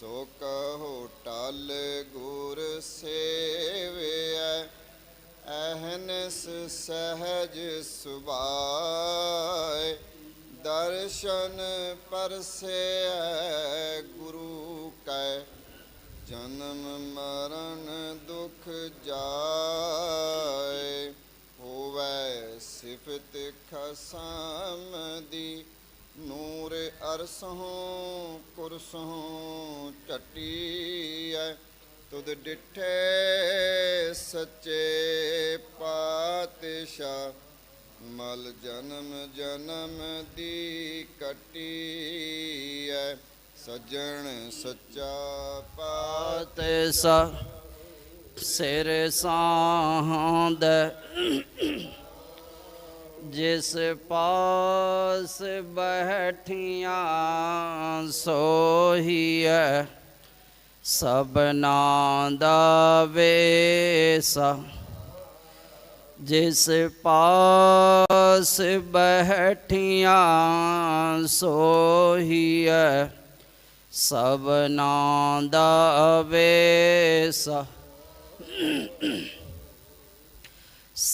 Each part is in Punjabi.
ਸੋ ਕਹੋ ਟਲ ਗੁਰ ਸੇਵਿਐ, ਅਹਨਸ ਸਹਜ ਸੁਭਾਏ। ਦਰਸ਼ਨ ਪਰਸੈ ਗੁਰੂ ਕੈ, ਜਨਮ ਮਰਨ ਦੁਖ ਜਾਏ। ਹੋਵੈ ਸਿਫਤ ਖਸਮ ਦੀ ਨੂਰ ਅਰਸੋਂ ਕੁਰਸੋਂ ਟਟੀਐ ਤੁਧ ਡਿਠੇ ਸੱਚੇ ਪਾਤਸ਼ਾਹ। ਮਲ ਜਨਮ ਜਨਮ ਦੀ ਕਟੀਐ, ਸਜਣ ਸੱਚਾ ਪਾਤ ਤੇ ਸਾ ਸਿਰ ਸਾਹੰਦ ਜਿਸ ਪਾਸ ਬੈਠੀਆਂ ਸੋਹੀਐ ਸਬਨਾ ਦਾ ਵੇਸਾ ਜਿਸ ਪਾਸ ਬੈਠੀਆਂ ਸੋਹੀਐ ਸਬਨਾ ਦਾ ਵੇਸਾ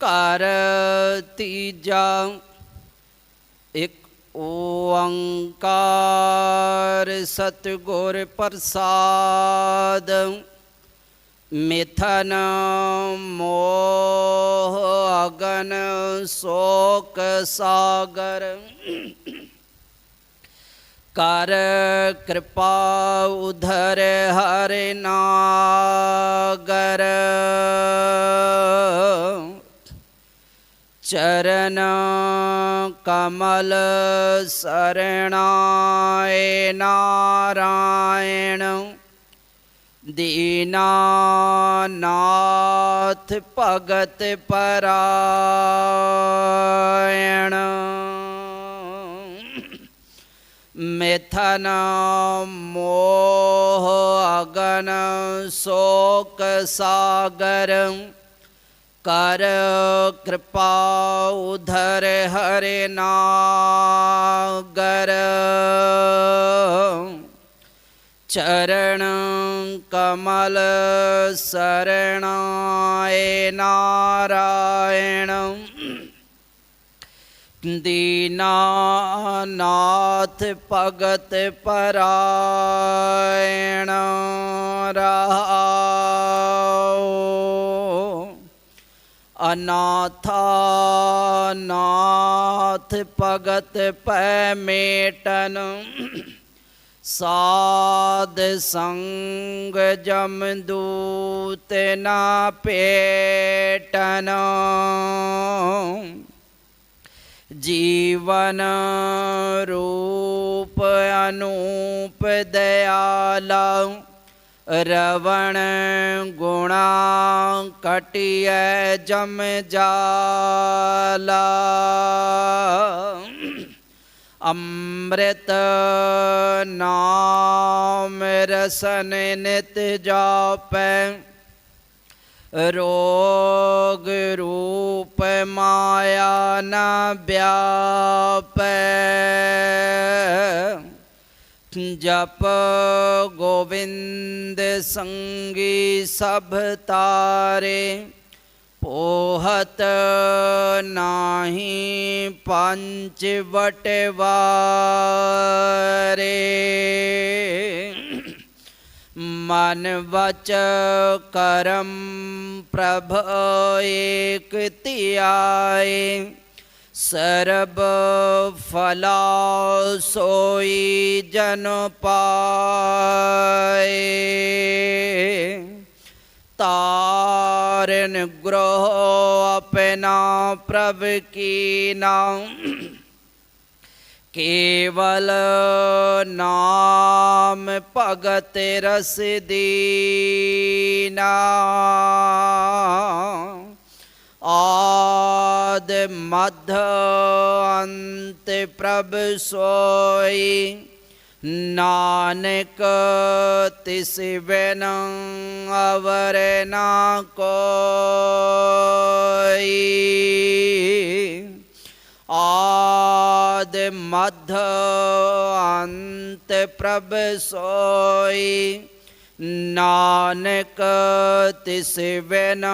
ਘਰ ਤੀਜਾ, ਇੱਕ ਓੰਕਾਰ ਸਤਿਗੁਰ ਪ੍ਰਸਾਦ, ਮਿਥਨ ਮੋਹ ਅਗਨ ਸੋਕ ਸਾਗਰ। ਕਰ ਕਿਰਪਾ ਉਧਰ ਹਰਿ ਨਾਗਰ। ਚਰਨ ਕਮਲ ਸਰਣਾਏ ਨਾਰਾਇਣ। ਦੀਨਾਨਾਥ ਭਗਤ ਪਰਾਇਣ। ਮਿਥਨ ਮੋਹ ਅਗਨ ਸੋਕ ਸਾਗਰ। ਕਰ ਕਿਰਪਾ ਉਧਰ ਹਰਿ ਨਾਗਰ। ਚਰਨ ਕਮਲ ਸਰਣਾਏ ਨਾਰਾਇਣ। ਦੀਨਾਨਾਥ ਭਗਤ ਪਰਾਇਣ। ਰਹਾਉ ਅਨਾਥਾ ਨਾਥ ਭਗਤ ਪੈ ਮੇਟਨ, ਸਾਧ ਸੰਗ ਜਮ ਦੂਤ ਨਾ ਪੇਟਨ ਜੀਵਨ ਰੂਪ ਅਨੂਪ ਦਇਆਲਾ ਰਵਣ ਗੁਣਾ ਕਟਿਐ ਜਮ ਜਾਲਾ ਅੰਮ੍ਰਿਤ ਨਾਮ ਰਸਨ ਨਿਤ ਜਾਪੈ ਰੋਗ ਰੂਪ ਮਾਇਆ ਨ ਵਿਆਪੈ ਜਪ ਗੋਬਿੰਦ ਸੰਗੀ ਸਭ ਤਾਰੇ, ਪੋਹਤ ਨਾਹੀ ਪੰਚ ਵਟਵਾਰੇ। ਮਨ ਵਚ ਕਰਮ ਪ੍ਰਭ ਏਕ ਧਿਆਏ ਸਰਬ ਫਲਾ ਸੋਈ ਜਨ ਪਾਏ। ਤਾਰਨ ਗ੍ਰਹ ਆਪਣਾ ਪ੍ਰਭ ਕੀ ਨਾਮ। ਕੇਵਲ ਨਾਮ ਭਗਤ ਰਸ ਦੀ ਕੀਨਾ ਮਧ ਅੰਤ ਪ੍ਰਭ ਸੋਈ। ਨਾਨਕ ਤਿਸ ਬਿਨ ਅਵਰ ਨਾ ਕੋਈ। ਆਦ ਮਧ ਅੰਤ ਪ੍ਰਭ ਸੋਈ। ਨਾਨਕ ਤਿਸ ਬਿਨ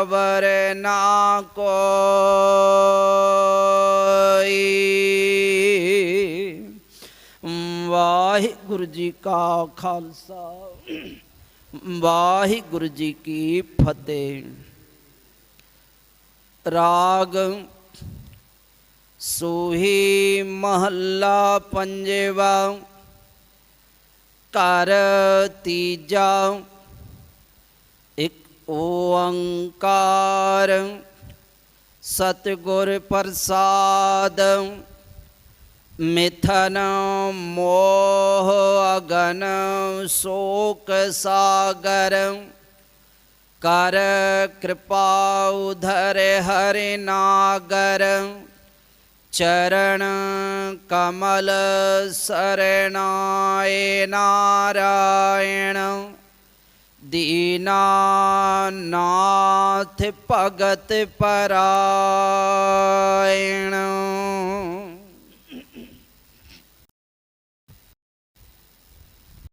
ਅਵਰ ਨਾ ਕੋਈ। ਵਾਹਿਗੁਰੂ ਜੀ ਕਾ ਖਾਲਸਾ, ਵਾਹਿਗੁਰੂ ਜੀ ਕੀ ਫਤਿਹ। ਰਾਗ ਸੋਹੀ ਮਹੱਲਾ ਪੰਜਵਾ ਘਰ ਤੀਜਾ, ਇੱਕ ਓੰਕਾਰ, ਸਤਿਗੁਰ ਪ੍ਰਸਾਦ, ਮਿਥਨ ਮੋਹ ਅਗਨ ਸ਼ੋਕ ਸਾਗਰ, ਕਰ ਕਿਰਪਾ ਉਧਰ ਹਰਿ ਨਾਗਰ। ਚਰਨ ਕਮਲ ਸਰਣਾਏ ਨਾਰਾਇਣ। ਦੀਨਾਨਾਥ ਭਗਤ ਪਰਾਇਣ।